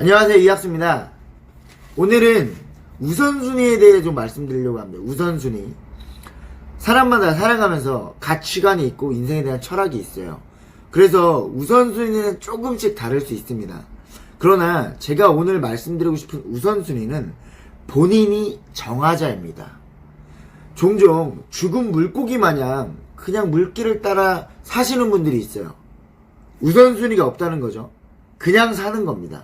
안녕하세요 이학수입니다. 오늘은 우선순위에 대해 좀 말씀드리려고 합니다. 우선순위. 사람마다 살아가면서 가치관이 있고 인생에 대한 철학이 있어요. 그래서 우선순위는 조금씩 다를 수 있습니다. 그러나 제가 오늘 말씀드리고 싶은 우선순위는 본인이 정하자입니다. 종종 죽은 물고기 마냥 그냥 물길을 따라 사시는 분들이 있어요. 우선순위가 없다는 거죠. 그냥 사는 겁니다.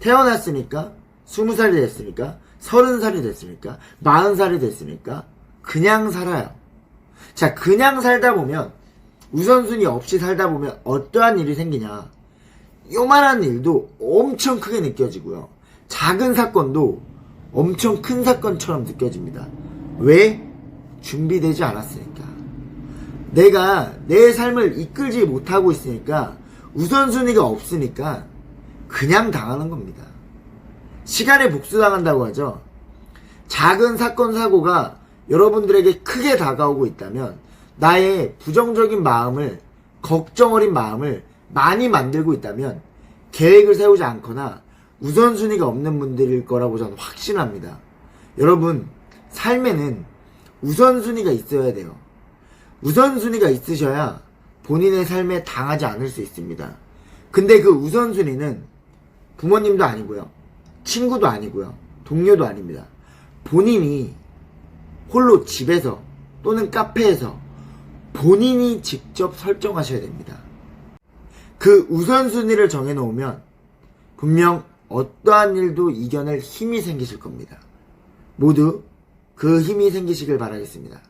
태어났으니까, 스무 살이 됐으니까, 서른 살이 됐으니까, 마흔 살이 됐으니까, 그냥 살아요. 자, 그냥 살다 보면, 우선순위 없이 살다 보면 어떠한 일이 생기냐. 요만한 일도 엄청 크게 느껴지고요. 작은 사건도 엄청 큰 사건처럼 느껴집니다. 왜? 준비되지 않았으니까. 내가 내 삶을 이끌지 못하고 있으니까 우선순위가 없으니까 그냥 당하는 겁니다. 시간에 복수당한다고 하죠. 작은 사건 사고가 여러분들에게 크게 다가오고 있다면 나의 부정적인 마음을 걱정 어린 마음을 많이 만들고 있다면 계획을 세우지 않거나 우선순위가 없는 분들일 거라고 저는 확신합니다. 여러분 삶에는 우선순위가 있어야 돼요. 우선순위가 있으셔야 본인의 삶에 당하지 않을 수 있습니다. 근데 그 우선순위는 부모님도 아니고요. 친구도 아니고요. 동료도 아닙니다. 본인이 홀로 집에서 또는 카페에서 본인이 직접 설정하셔야 됩니다. 그 우선순위를 정해놓으면 분명 어떠한 일도 이겨낼 힘이 생기실 겁니다. 모두 그 힘이 생기시길 바라겠습니다.